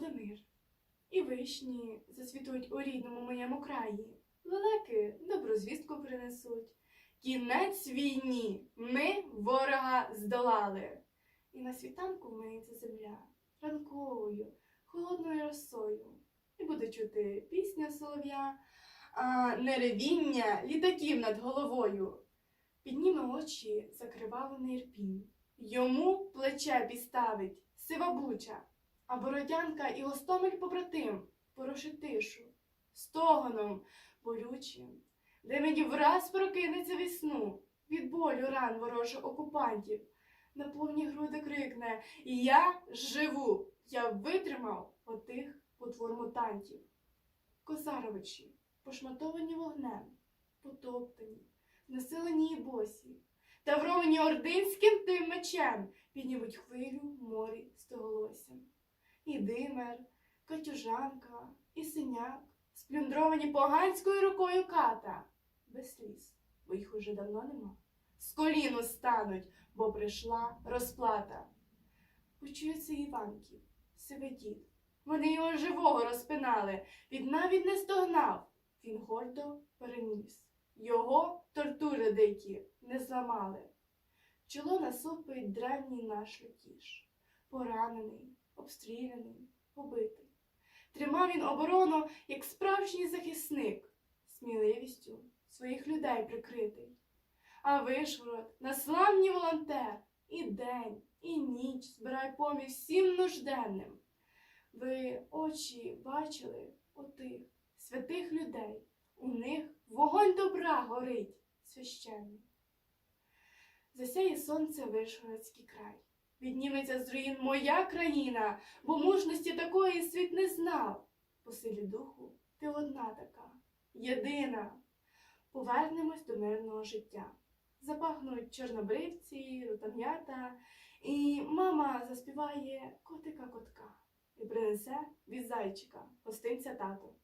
буде. І вишні засвітують у рідному моєму краї. Лелеки добру звістку принесуть. Кінець війні, ми ворога здолали. І на світанку вмиється земля ранковою, холодною росою. І буде чути пісня солов'я, а не ревіння літаків над головою. Підніме очі закривавлений ірпінь. Йому плече підставить сива буча, а бородянка і гостомель побратим порошить тишу, стогоном болючим, де мені враз прокинеться весну від болю ран ворожих окупантів. На повні груди крикне І я живу, я витримав отих потвор мутантів. Козаровичі, пошматовані вогнем, потоптані, знесилені і босі, тавровані ординським тим мечем, піднімуть хвилю морі стоголоссям. І димер, катюжанка, і синяк, сплюндровані поганською рукою ката, без сліз, бо їх уже давно нема. З коліну стануть, бо прийшла розплата. Почується Іванків, сивий дід. Вони його живого розпинали, він навіть не стогнав. Він гордо переніс. Його тортури дикі не зламали. Чоло насупить древній наш летіш. Поранений, обстріляний, побитий. Тримав він оборону, як справжній захисник, сміливістю своїх людей прикритий. А вишворот, наславні волонтер, і день, і ніч збирає поміж всім нужденним. Ви очі бачили отих святих людей, у них вогонь добра горить священний. Засяє сонце Вишгородський край. Відніметься з руїн моя країна, бо мужності такої світ не знав. По силі духу ти одна така, єдина. Повернемось до мирного життя. Запахнуть чорнобривці, рутам'ята, і мама заспіває котика котка і принесе від зайчика гостинця тату.